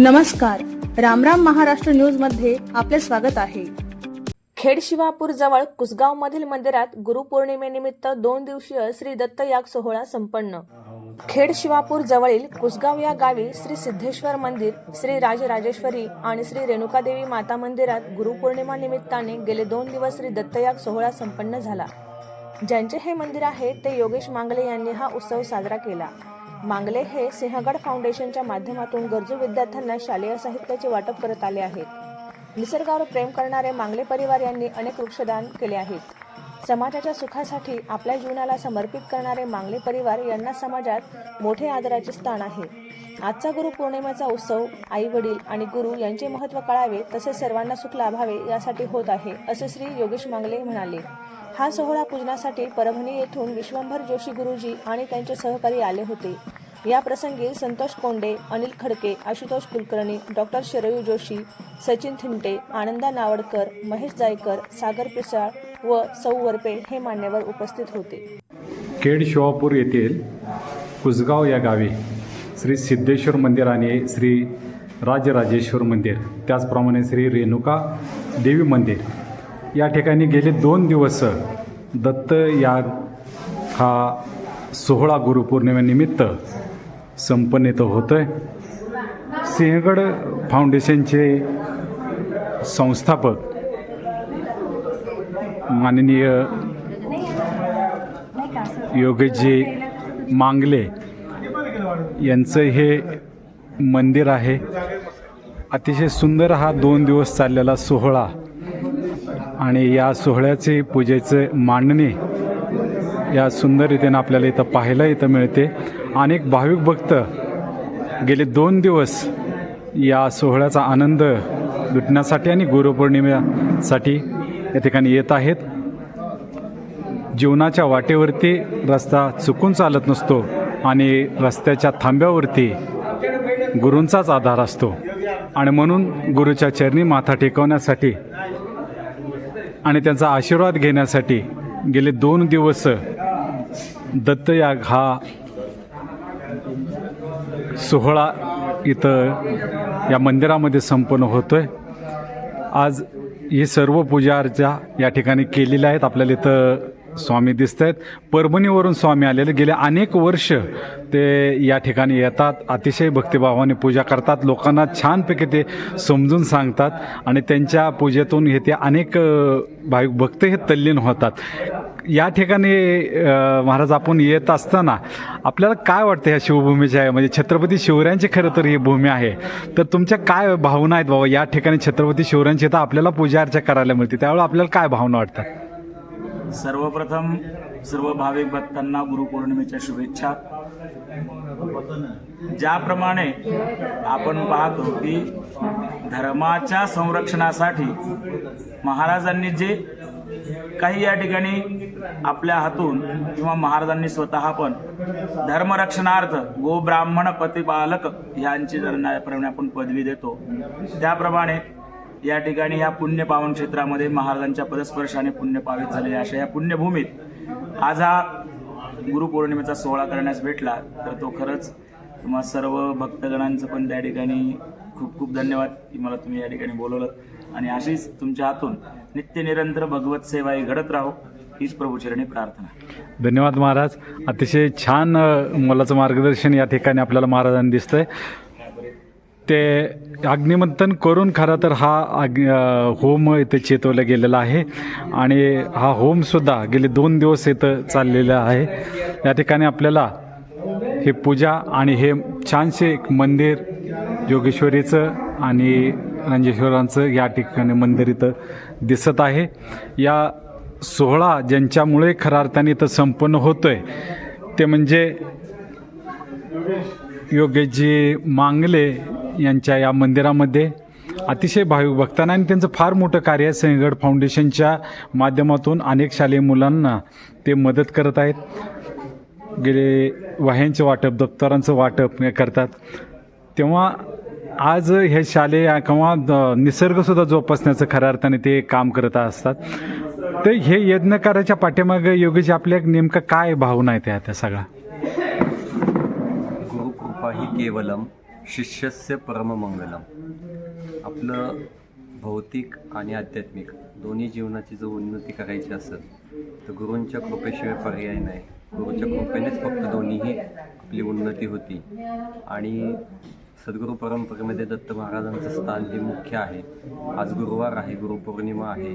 नमस्कार. रामराम महाराष्ट्र न्यूजमध्ये आपले स्वागत आहे. खेड शिवापूर जवळ कुसगाव मधील मंदिरात गुरुपौर्णिमेनिमित्त दोन दिवसीय श्री दत्त याग सोहळा संपन्न. खेड शिवापूर जवळील कुसगाव या गावी श्री सिद्धेश्वर मंदिर श्री राजराजेश्वरी आणि श्री रेणुकादेवी माता मंदिरात गुरुपौर्णिमा निमित्ताने गेले दोन दिवस श्री दत्तयाग सोहळा संपन्न झाला. ज्यांचे हे मंदिर आहे ते योगेश मांगले यांनी हा उत्सव साजरा केला. मांगले हे सिंहगड फाउंडेशनच्या माध्यमातून गरजू विद्यार्थ्यांना शालेय साहित्याचे वाटप करत आले आहेत. निसर्गावर प्रेम करणारे मांगले परिवार यांनी अनेक वृक्षदान केले आहेत. समाजाच्या सुखासाठी आपल्या जीवनाला समर्पित करणारे मांगले परिवार यांना समाजात मोठे आदराचे स्थान आहे. आजचा गुरु पौर्णिमेचा उत्सव आई वडील आणि गुरु यांचे महत्त्व कळावे तसेच सर्वांना सुख लाभावे यासाठी होत आहे असे श्री योगेश मांगले म्हणाले. हा सोहळा पूजनासाठी परभणी येथून विश्वंभर जोशी गुरुजी आणि त्यांचे सहकारी आले होते. या प्रसंगी संतोष कोंडे अनिल खडके आशुतोष कुलकर्णी डॉक्टर शरयू जोशी सचिन थिंटे आनंदा नावडकर महेश जायकर सागर पिसाळ व सौ वरपे हे मान्यवर उपस्थित होते. खेड शिवापूर येथील कुसगाव या गावी श्री सिद्धेश्वर मंदिर आणि श्री राजराजेश्वर मंदिर त्याचप्रमाणे श्री रेणुका देवी मंदिर या ठिकाणी गेले दोन दिवस दत्त याग हा सोहळा गुरुपौर्णिमेनिमित्त संपन्न इथं होतं आहे सिंहगड फाउंडेशनचे संस्थापक माननीय योगेशजी मांगले यांचं हे मंदिर आहे. अतिशय सुंदर हा दोन दिवस चाललेला सोहळा आणि या सोहळ्याचे पूजेचे मांडणे या सुंदर रीतीनं आपल्याला इथं पाहायला इथं मिळते. अनेक भाविक भक्त गेले दोन दिवस या सोहळ्याचा आनंद लुटण्यासाठी आणि गुरुपौर्णिमेसाठी या ठिकाणी येत आहेत. जीवनाच्या वाटेवरती रस्ता चुकून चालत नसतो आणि रस्त्याच्या थांब्यावरती गुरूंचाच आधार असतो. आणि म्हणून गुरुच्या चरणी माथा टेकवण्यासाठी आणि त्यांचा आशीर्वाद घेण्यासाठी गेले दोन दिवस दत्तयाग हा सोहळा इथं या मंदिरामध्ये संपन्न होतो आहे आज ही सर्व पूजा अर्चा या ठिकाणी केलेल्या आहेत. आपल्याला इथं स्वामी दिसत आहेत परभणीवरून स्वामी आलेले. गेले अनेक वर्ष ते या ठिकाणी येतात. अतिशय भक्तिभावाने पूजा करतात. लोकांना छानपैकी ते समजून सांगतात आणि त्यांच्या पूजेतून हे ते अनेक भाविक भक्त हे तल्लीन होतात. या ठिकाणी महाराज आपण येत असताना आपल्याला काय वाटतं ह्या शिवभूमीच्या आहे म्हणजे छत्रपती शिवरायांची खरं तर ही भूमी आहे. तर तुमच्या काय भावना आहेत बाबा या ठिकाणी छत्रपती शिवरायांची तर आपल्याला पूजा अर्चा करायला मिळते त्यावेळेला आपल्याला काय भावना वाटतात? सर्वप्रथम सर्व भाविक भक्तांना गुरुपौर्णिमेच्या शुभेच्छा. ज्याप्रमाणे आपण पाहतो की धर्माच्या संरक्षणासाठी महाराजांनी जे काही या ठिकाणी आपल्या हातून किंवा महाराजांनी स्वतः पण धर्मरक्षणार्थ गो ब्राह्मण प्रतिपालक यांची जर न्यायप्रमाणे आपण पदवी देतो. त्याप्रमाणे या ठिकाणी ह्या पुण्य पावन क्षेत्रामध्ये महाराजांच्या पदस्पर्शाने पुण्य पावित झालेले अशा या पुण्यभूमीत आज हा गुरुपौर्णिमेचा सोहळा करण्यास भेटला तर तो खरंच किंवा सर्व भक्तगणांचं पण त्या ठिकाणी खूप खूप धन्यवाद की मला तुम्ही या ठिकाणी बोलवलं. आणि अशीच तुमच्या हातून नित्य निरंतर भगवत सेवा ही घडत राहो हीच प्रभूचरणी प्रार्थना. धन्यवाद महाराज. अतिशय छान मोलाचं मार्गदर्शन या ठिकाणी आपल्याला महाराजांनी दिसतंय. ते अग्निमंथन करून खरं तर हा अग् होम इथे चेतवला गेलेला आहे. आणि हा होमसुद्धा गेले दोन दिवस इथं चाललेला आहे. या ठिकाणी आपल्याला हे पूजा आणि हे छानसे एक मंदिर योगेश्वरीचं आणि रंजेश्वरांचं या ठिकाणी मंदिर इथं दिसत आहे. या सोहळा ज्यांच्यामुळे खऱ्या अर्थाने इथं संपन्न होतोय ते म्हणजे योगेशजी मांगले यांच्या या मंदिरामध्ये. अतिशय भाविक भक्तांना आणि त्यांचं फार मोठं कार्य आहे. सिंहगड फाउंडेशनच्या माध्यमातून अनेक शालेय मुलांना ते मदत करत आहेत. गेले वाह्यांचे वाटप दप्तरांचं वाटप करतात. तेव्हा आज हे शालेय किंवा द- निसर्गसुद्धा जोपासण्याचं खऱ्या अर्थाने ते काम करत असतात. तर हे यज्ञकाराच्या पाठीमागे योगेश आपल्या नेमकं काय भावना आहे त्या त्या सगळ्या? गुरुकृपा ही केवलम शिष्यस्य परममंगलम. आपलं भौतिक आणि आध्यात्मिक दोन्ही जीवनाची जर उन्नती करायची असेल तर गुरूंच्या कृपेशिवाय पर्याय नाही. गुरूच्या कृपेनेच फक्त दोन्हीही आपली उन्नती होती. आणि सद्गुरू परंपरेमध्ये दत्त महाराजांचं स्थान हे मुख्य आहे. आज गुरुवार आहे गुरुपौर्णिमा आहे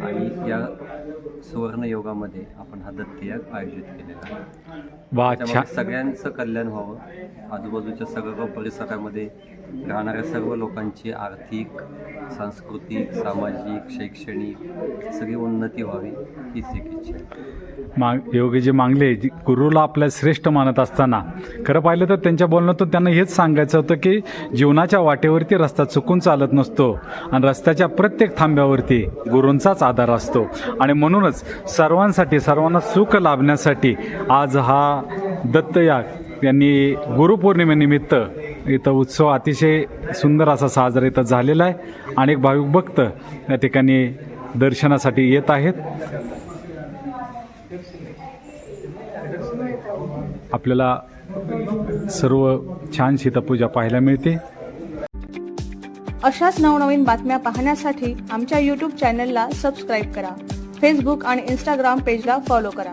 आणि या सुवर्ण योगामध्ये आपण हा दत्तयाग आयोजित केलेला आहे. त्यामुळे सगळ्यांचं कल्याण व्हावं. आजूबाजूच्या सर्व परिसरामध्ये राहणाऱ्या सर्व लोकांची आर्थिक सांस्कृतिक सामाजिक शैक्षणिक सगळी उन्नती व्हावी हीच एक इच्छा आहे. माग योगीजी मांगले जी- गुरुला आपल्या श्रेष्ठ मानत असताना. खरं पाहिलं तर त्यांच्या बोलण्यातून त्यांना हेच सांगायचं होतं की जीवनाच्या वाटेवरती रस्ता चुकून चालत नसतो आणि रस्त्याच्या प्रत्येक थांब्यावरती गुरूंचाच आधार असतो. आणि म्हणूनच सर्वांसाठी सर्वांना सुख लाभण्यासाठी आज हा दत्तयाग यांनी गुरुपौर्णिमेनिमित्त इथं उत्सव अतिशय सुंदर असा साजरा इथं झालेला आहे. अनेक भाविक भक्त या ठिकाणी दर्शनासाठी येत आहेत. आपल्याला सर्व छान शीतपूजा पाहायला मिळते. अशाच नवनवीन बातम्या पाहण्यासाठी आमच्या यूट्यूब चॅनलला सबस्क्राईब करा. फेसबुक आणि इंस्टाग्राम पेजला फॉलो करा.